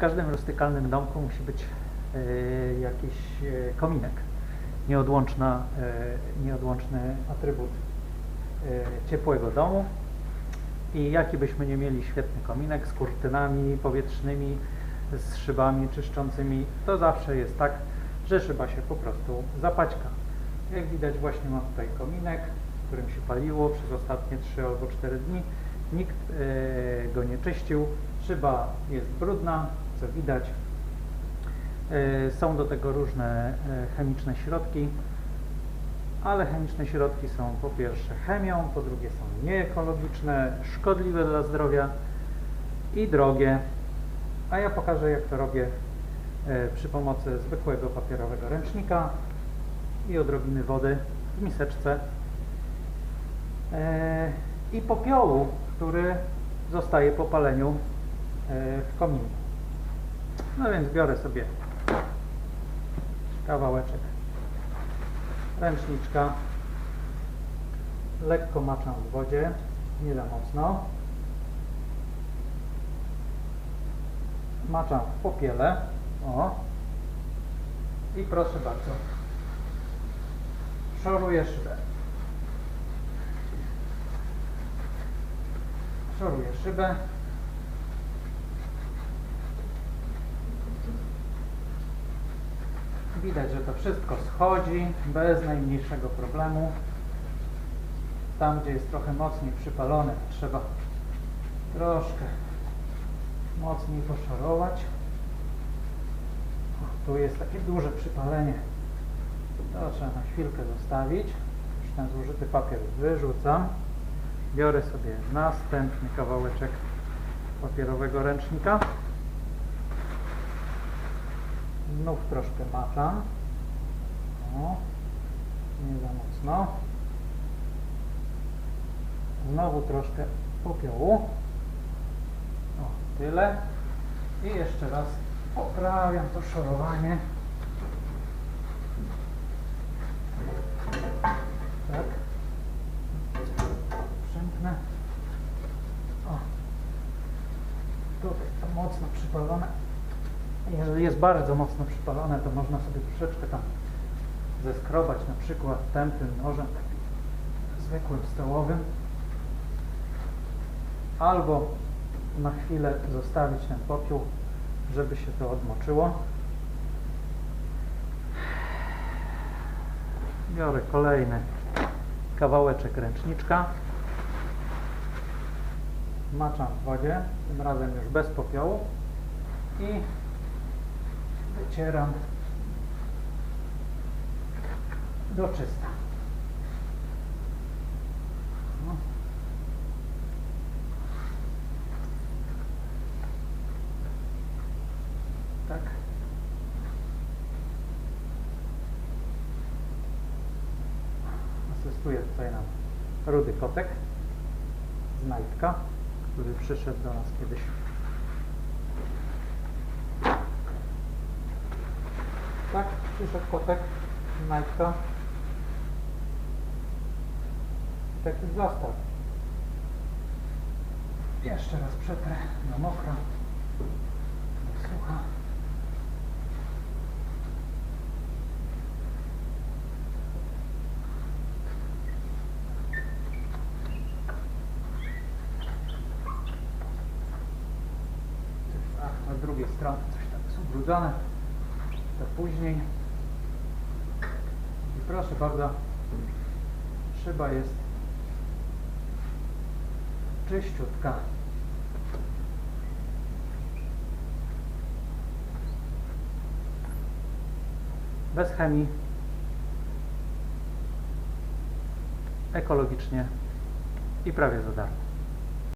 każdym rustykalnym domku musi być e, jakiś e, kominek. Nieodłączna, e, nieodłączny atrybut ciepłego domu. I jaki byśmy nie mieli świetny kominek z kurtynami powietrznymi, z szybami czyszczącymi, to zawsze jest tak, że szyba się po prostu zapaćka. Jak widać właśnie mam tutaj kominek, którym się paliło przez ostatnie 3 albo 4 dni. Nikt go nie czyścił. Szyba jest brudna, co widać. E, Są do tego różne e, chemiczne środki, ale chemiczne środki są po pierwsze chemią, po drugie są nieekologiczne, szkodliwe dla zdrowia i drogie. A ja pokażę jak to robię e, przy pomocy zwykłego papierowego ręcznika i odrobiny wody w miseczce i popiołu, który zostaje po paleniu w kominie. No więc biorę sobie kawałeczek ręczniczka, lekko maczam w wodzie, nie za mocno. Maczam w popiele, o. I proszę bardzo, szoruję szybę. Szoruję szybę. Widać, że to wszystko schodzi bez najmniejszego problemu. Tam, gdzie jest trochę mocniej przypalone, trzeba troszkę mocniej poszorować. O, tu jest takie duże przypalenie. To trzeba na chwilkę zostawić. Już ten zużyty papier wyrzucam. Biorę sobie następny kawałeczek papierowego ręcznika. Znów troszkę maczam. O, nie za mocno. Znowu troszkę popiołu. O, tyle. I jeszcze raz poprawiam to szorowanie. Tak. Przymknę. O. Tutaj to mocno przypalone. Jeżeli jest bardzo mocno przypalone, to można sobie troszeczkę tam zeskrobać na przykład tępym nożem, zwykłym stołowym. Albo na chwilę zostawić ten popiół, żeby się to odmoczyło. Biorę kolejny kawałeczek ręczniczka. Maczam w wodzie, tym razem już bez popiołu i wycieram do czysta. Tak. Asystuje tutaj nam rudy kotek z Najtka, który przyszedł do nas kiedyś Tak, przyszedł kotek, Najtka. I taki został. Jeszcze raz przetrę na mokro. Na sucha. A na drugiej stronie coś tam jest ubrudzone później. I proszę bardzo, szyba jest czyściutka. Bez chemii. Ekologicznie i prawie za darmo.